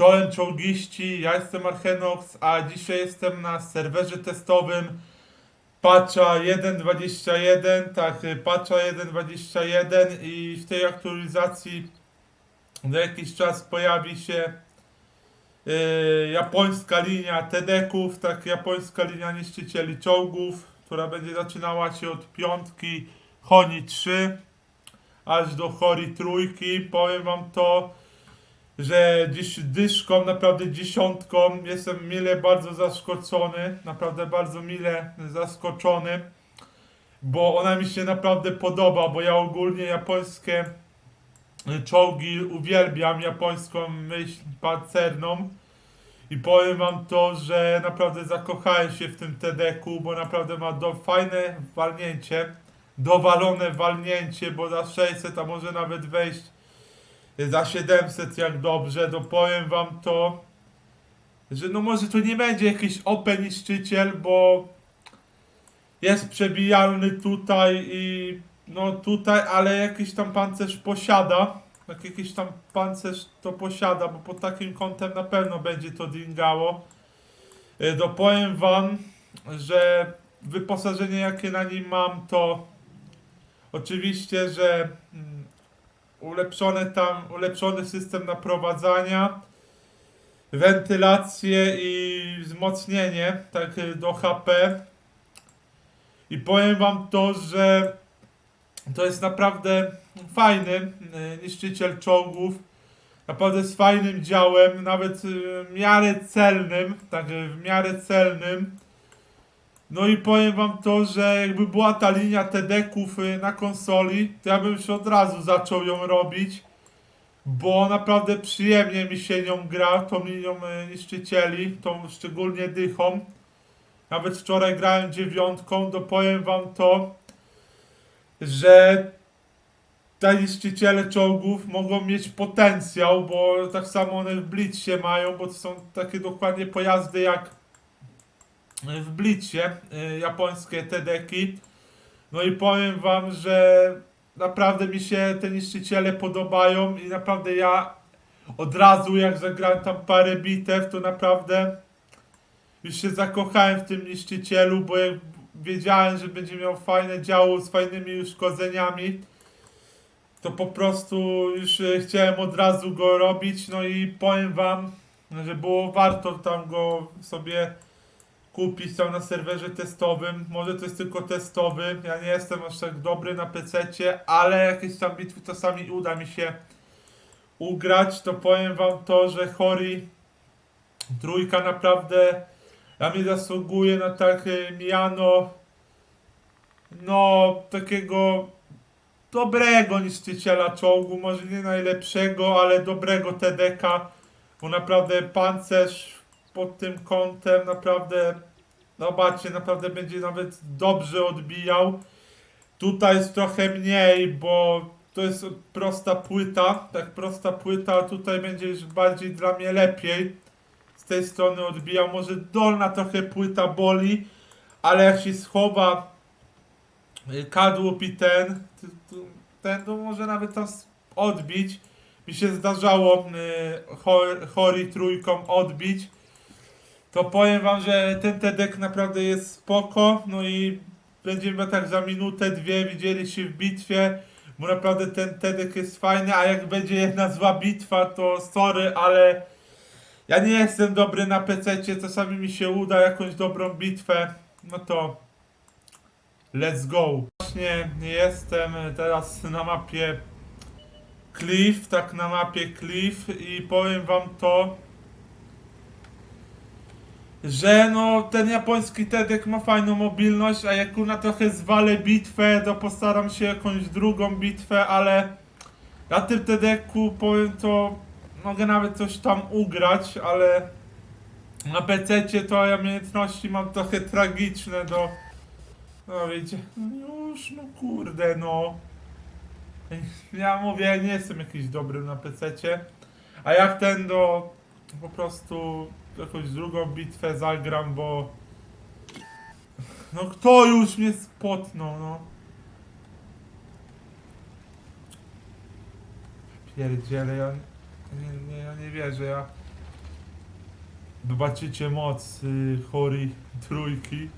Czołem czołgiści, ja jestem Archenox, a dzisiaj jestem na serwerze testowym patcha 1.21, tak, y, patcha 1.21 i w tej aktualizacji za jakiś czas pojawi się y, japońska linia TD-ków, tak, japońska linia niszczycieli czołgów, która będzie zaczynała się od piątki Honi 3 aż do Hori trójki. Powiem wam to, że dziś dyszką, naprawdę dziesiątką, jestem mile bardzo zaskoczony, naprawdę bardzo mile zaskoczony, bo ona mi się naprawdę podoba, bo ja ogólnie japońskie y, czołgi uwielbiam, japońską myśl pancerną i powiem wam to, że naprawdę zakochałem się w tym TD-ku, bo naprawdę ma do, fajne walnięcie, dowalone walnięcie, bo za 600, a może nawet wejść za 700 jak dobrze, to powiem wam to, że no może to nie będzie jakiś open niszczyciel, bo jest przebijalny tutaj i no tutaj, ale jakiś tam pancerz posiada, jak jakiś tam pancerz to posiada, bo pod takim kątem na pewno będzie to dingało. Y, To powiem wam, że wyposażenie jakie na nim mam to oczywiście, że mm, ulepszone tam, ulepszony system naprowadzania, wentylację i wzmocnienie tak do HP. I powiem wam to, że to jest naprawdę fajny y, niszczyciel czołgów. Naprawdę z fajnym działem, nawet w miarę celnym, tak w miarę celnym. No i powiem wam to, że jakby była ta linia TD-ków y, na konsoli, to ja bym już od razu zaczął ją robić, bo naprawdę przyjemnie mi się nią gra, tą linią y, niszczycieli, tą szczególnie dychą. Nawet wczoraj grałem dziewiątką, to powiem wam to, że te niszczyciele czołgów mogą mieć potencjał, bo tak samo one w Blitzcie mają, bo to są takie dokładnie pojazdy jak w Blitzcie, y, japońskie TD-ki. No i powiem wam, że naprawdę mi się te niszczyciele podobają i naprawdę ja od razu jak zagrałem tam parę bitew, to naprawdę już się zakochałem w tym niszczycielu, bo jak wiedziałem, że będzie miał fajne działo z fajnymi uszkodzeniami, to po prostu już e, chciałem od razu go robić, no i powiem wam, że było warto tam go sobie kupić tam na serwerze testowym. Może to jest tylko testowy, ja nie jestem aż tak dobry na PC-cie, ale jakieś tam bitwy czasami uda mi się ugrać, to powiem wam to, że Hori trójka naprawdę dla mnie zasługuje na takie miano no takiego dobrego niszczyciela czołgu, może nie najlepszego, ale dobrego TDK, bo naprawdę pancerz pod tym kątem naprawdę, zobaczcie, naprawdę będzie nawet dobrze odbijał. Tutaj jest trochę mniej, bo to jest prosta płyta, tak prosta płyta, tutaj będzie już bardziej dla mnie lepiej. Z tej strony odbijał, może dolna trochę płyta boli, ale jak się schowa y, kadłub i ten, ten to może nawet tam odbić. Mi się zdarzało y, Hor- Hori trójką odbić. To powiem wam, że ten TEDek naprawdę jest spoko. No i będziemy tak za minutę, dwie widzieli się w bitwie. Bo naprawdę ten TEDek jest fajny, a jak będzie jedna zła bitwa, to sorry, ale ja nie jestem dobry na PC, czasami mi się uda jakąś dobrą bitwę. No to let's go. Właśnie jestem teraz na mapie Cliff, tak na mapie Cliff i powiem wam to, że no ten japoński TEDek ma fajną mobilność, a jak na trochę zwalę bitwę, to postaram się jakąś drugą bitwę, ale na tym TEDeku powiem to, mogę nawet coś tam ugrać, ale na PC to ja umiejętności mam trochę tragiczne do... No wiecie, no już, no kurde, no. Ja mówię, ja nie jestem jakiś dobry na PC, a jak ten do po prostu jakąś drugą bitwę zagram, bo no kto już mnie spotnął, no. Pierdziele, ja nie, nie, ja nie wierzę, ja Zobaczycie moc y, chory trójki.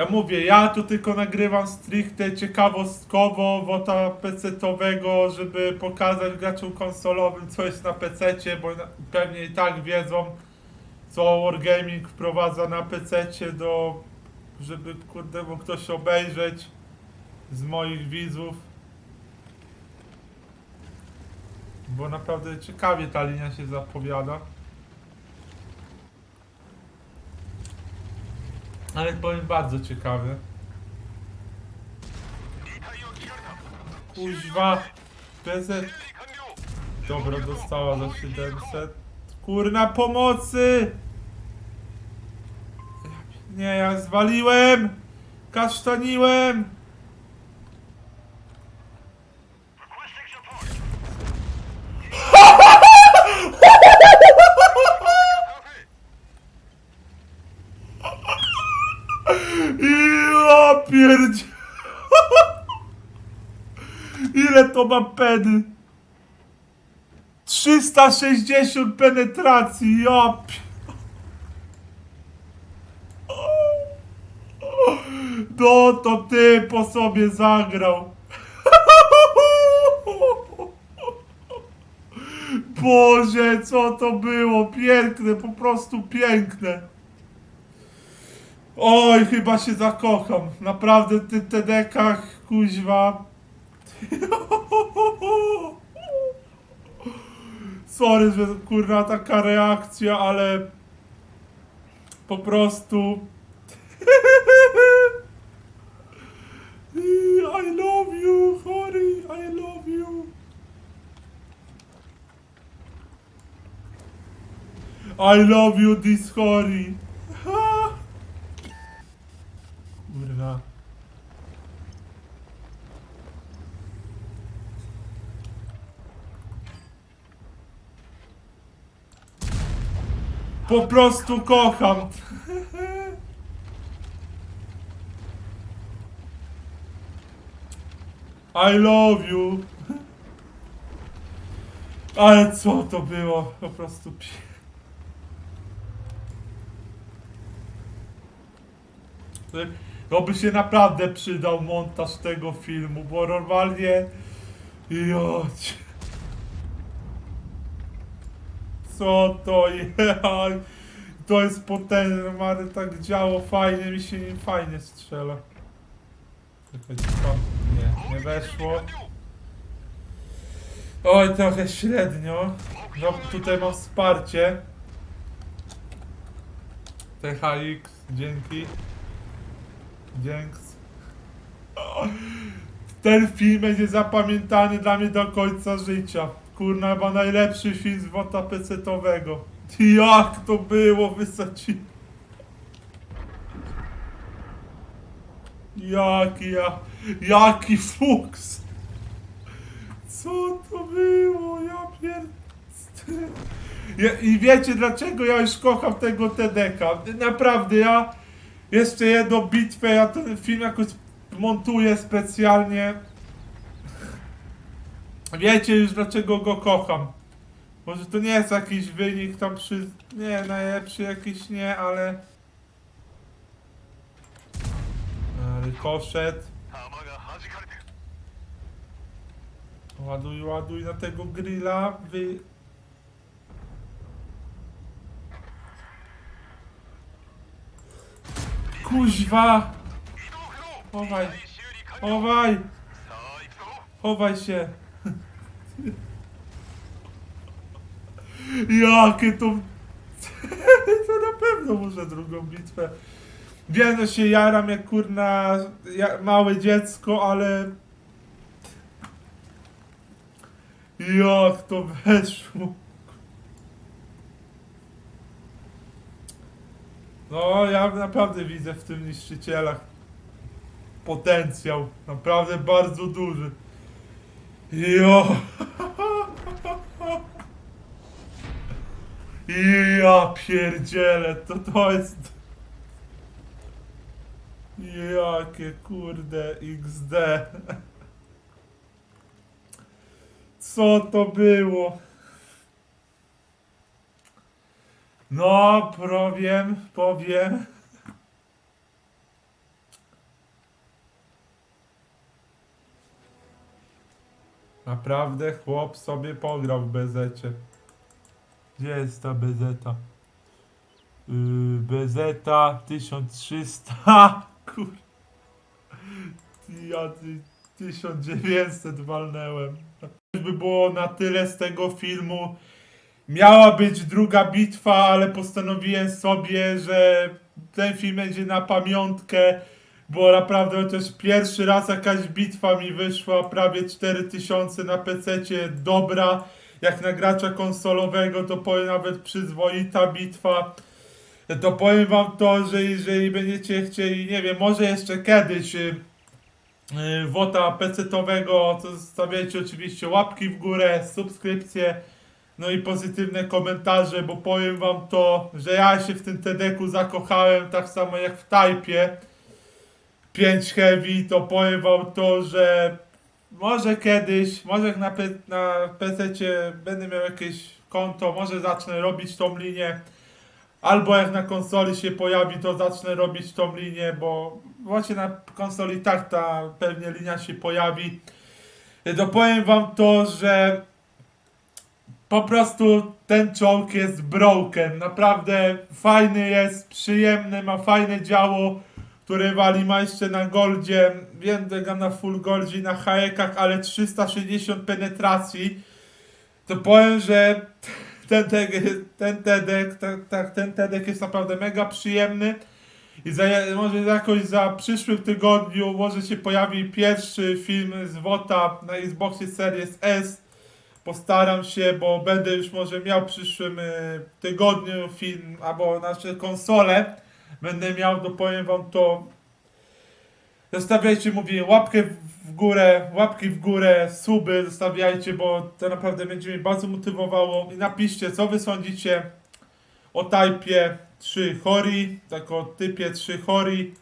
Ja mówię, ja tu tylko nagrywam stricte ciekawostkowo wota PC-towego, żeby pokazać graczom konsolowym co jest na PC-cie, bo pewnie i tak wiedzą co Wargaming wprowadza na PC-cie do żeby kurde mógł ktoś obejrzeć z moich widzów. Bo naprawdę ciekawie ta linia się zapowiada. Ale powiem bardzo ciekawie. Kuźwa. PZ. Dobra, dostała za 700. Kurna pomocy! Nie, ja zwaliłem! Kasztaniłem! Ja pierdzie... Ile to ma peny? 360 penetracji, ja No to ty po sobie zagrał. Boże, co to było? Piękne, po prostu piękne. Oj, chyba się zakocham. Naprawdę tych TDK-ach, kuźwa. Sorry, że kurwa taka reakcja, ale po prostu I love you, honey, I love you. I love you, this. Ha! Kurwa. Po prostu kocham. I love you. Ale co to było? Po prostu pie... To by się naprawdę przydał montaż tego filmu, bo normalnie... Joć. Co to jest? To jest potężne, ale tak działo fajnie, mi się fajnie strzela. Nie, nie weszło. Oj, trochę średnio. No, tutaj mam wsparcie. THX, dzięki. Dzięks. O, Ten film będzie zapamiętany dla mnie do końca życia. Kurna, chyba najlepszy film z wota PC-towego. Jak to było, wysaci. Jaki ja... Jaki fuks! Co to było? Ja pier... I wiecie dlaczego ja już kocham tego TDK? Naprawdę, ja jeszcze jedną bitwę, ja ten film jakoś montuję specjalnie. Wiecie już dlaczego go kocham. Może to nie jest jakiś wynik tam przy... Nie, najlepszy jakiś nie, ale... Rykoszet. Ładuj, ładuj na tego grilla, wy... Kuźwa! Chowaj! Chowaj! Chowaj się! Jakie to... to na pewno może drugą bitwę. Wiem, że się jaram jak kurna ja, małe dziecko, ale... Jak to weszło? No, ja naprawdę widzę w tym niszczycielach potencjał. Naprawdę bardzo duży. Jo! Ja pierdzielę, to to jest... Jakie kurde XD. Co to było? No, powiem, powiem. Naprawdę chłop sobie pograł w bezecie. Gdzie jest ta bezeta? Yy, bezeta 1300. Kur... Ja ty, 1900 walnęłem. By było na tyle z tego filmu. Miała być druga bitwa, ale postanowiłem sobie, że ten film będzie na pamiątkę, bo naprawdę chociaż pierwszy raz jakaś bitwa mi wyszła, prawie 4000 na PC, dobra. Jak na gracza konsolowego to powiem nawet przyzwoita bitwa. To powiem wam to, że jeżeli będziecie chcieli, nie wiem, może jeszcze kiedyś y, y, wota PC-owego, to zostawiajcie oczywiście łapki w górę, subskrypcje, no i pozytywne komentarze, bo powiem wam to, że ja się w tym TD-ku zakochałem tak samo jak w Typie 5 Heavy, to powiem wam to, że może kiedyś, może na, pe- na PC będę miał jakieś konto, może zacznę robić tą linię, albo jak na konsoli się pojawi, to zacznę robić tą linię, bo właśnie na konsoli tak ta pewnie linia się pojawi. To powiem wam to, że po prostu ten czołg jest broken. Naprawdę fajny jest, przyjemny, ma fajne działo, które wali ma jeszcze na goldzie. Wiem, że gra na full goldzie na haekach, ale 360 penetracji. To powiem, że ten TEDek, ten TEDek, tak, tak, ten TEDek jest naprawdę mega przyjemny. I za, może jakoś za przyszłym tygodniu może się pojawi pierwszy film z WOTA na Xboxie Series S. Postaram się, bo będę już może miał w przyszłym y, tygodniu film, albo nasze konsole. Będę miał, to powiem wam to. Zostawiajcie, mówię, łapkę w górę, łapki w górę, suby zostawiajcie, bo to naprawdę będzie mnie bardzo motywowało. I napiszcie, co wy sądzicie o Typie 3 Hori, tak o typie 3 Hori,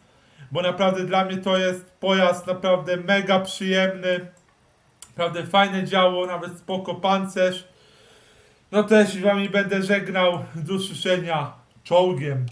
bo naprawdę dla mnie to jest pojazd naprawdę mega przyjemny. Naprawdę fajne działo, nawet spoko pancerz. No też wami będę żegnał do usłyszenia czołgiem.